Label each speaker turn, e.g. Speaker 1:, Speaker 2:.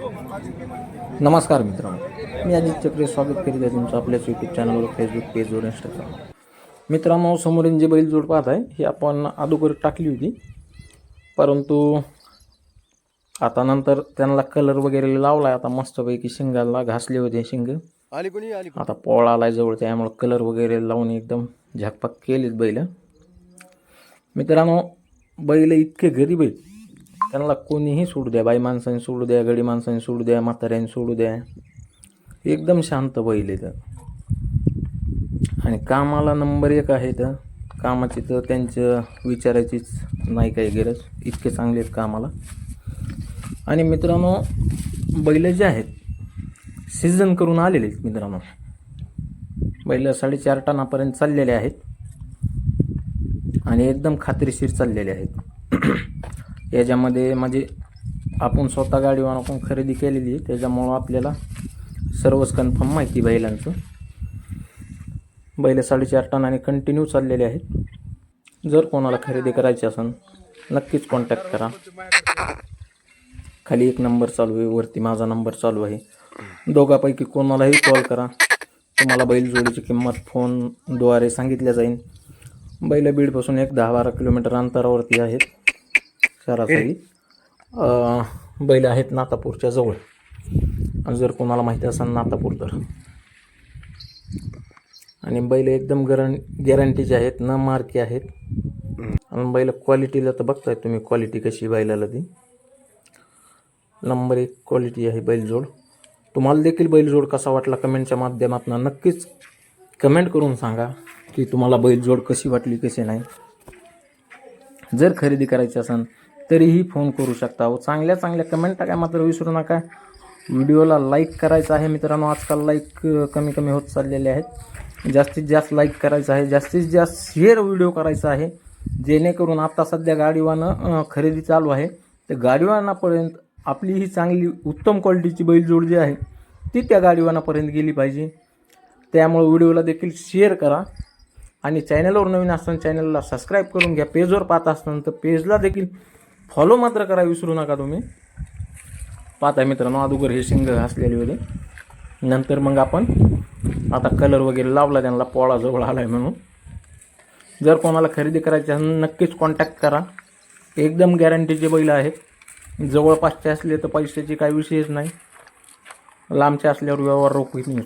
Speaker 1: नमस्कार मित्रांनो. मी अजित चक्रे स्वागत करीत आहे तुमचं आपल्याच यूट्यूब चॅनलवर फेसबुक पेजवर इंस्टाग्राम मित्रांनो समोरील जी बैल जोड पाहत आहे ही आपण अगोदर टाकली होती. परंतु आता नंतर त्यांना कलर वगैरे लावला आहे आता मस्तपैकी शिंगाला घासले होते शिंग. आता पोळा आलाय जवळ त्यामुळं कलर वगैरे लावून एकदम झाकपाक केलीत बैल. मित्रांनो बैल इतके गरीब आहेत. त्यांना कोणीही सोडू द्या. बाई माणसाने सोडू द्या गडी माणसाने सोडू द्या म्हाताऱ्याने सोडू द्या. एकदम शांत बैल आहेत. आणि कामाला नंबर एक आहे तर कामाची तर त्यांचं विचारायचीच नाही काही गरज. इतके चांगले आहेत कामाला. आणि मित्रांनो बैल जे आहेत सीझन करून आलेले आहेत मित्रांनो. बैल साडेचार टनापर्यंत चाललेले आहेत. आणि एकदम खात्रीशीर चाललेले आहेत. याच्यामध्ये म्हणजे आपण स्वतः गाडी आपण खरेदी केलेली आहे. त्याच्यामुळं आपल्याला सर्वच कन्फर्म माहिती बैलांचं. बैल साडेचार टनाने कंटिन्यू चाललेले आहेत. जर कोणाला खरेदी करायची असेल नक्कीच कॉन्टॅक्ट करा. खाली एक नंबर चालू आहे वरती माझा नंबर चालू आहे. दोघापैकी कोणालाही कॉल करा. तुम्हाला बैल जोडीची किंमत फोनद्वारे सांगितल्या जाईल. बैल बीडपासून एक दहा बारा किलोमीटर अंतरावरती आहेत. सरासरी बैल आहेत नातापूरच्या जवळ. जर कोणाला माहिती असेल नातापूर तर. आणि बैल एकदम गरं गॅरंटीचे आहेत न मार्के आहेत. आणि बैल क्वालिटीला तर बघताय तुम्ही क्वालिटी कशी बैलाला ती. नंबर एक क्वालिटी आहे बैलजोड तुम्हाला देखील बैलजोड कसा वाटला कमेंटच्या माध्यमातून नक्कीच कमेंट करून सांगा की तुम्हाला बैलजोड कशी वाटली कशी नाही. जर खरेदी करायची असेल तरीही फोन करू शकता. व चांगल्या चांगल्या कमेंट टाका मात्र विसरू नका. व्हिडिओला लाईक करायचं आहे मित्रांनो. आजकाल लाईक कमी कमी होत चाललेले आहेत. जास्तीत जास्त लाईक करायचं आहे. जास्तीत जास्त शेअर व्हिडिओ करायचा आहे. जेणेकरून आत्ता सध्या गाडीवानं खरेदी चालू आहे. तर गाडीवानापर्यंत आपली ही चांगली उत्तम क्वालिटीची बैलजोड जी आहे ती त्या गाडीवानापर्यंत गेली पाहिजे. त्यामुळे व्हिडिओला देखील शेअर करा. आणि चॅनलवर नवीन असताना चॅनलला सबस्क्राईब करून घ्या. पेजवर पाहत असताना तर पेजला देखील फॉलो मात्र करा विसरू नका तुम्ही. पाहता मित्रांनो अगोदर हे शिंग घासलेले होते. नंतर मग आपण आता कलर वगैरे लावला त्यांना पोळा जवळ आला आहे म्हणून. जर कोणाला खरेदी करायची असेल नक्कीच कॉन्टॅक्ट करा. एकदम गॅरंटीचे बैल आहेत. जवळपासचे असले तर पैशाची काही विषयच नाही. लांबचे असल्यावर व्यवहार रोखीत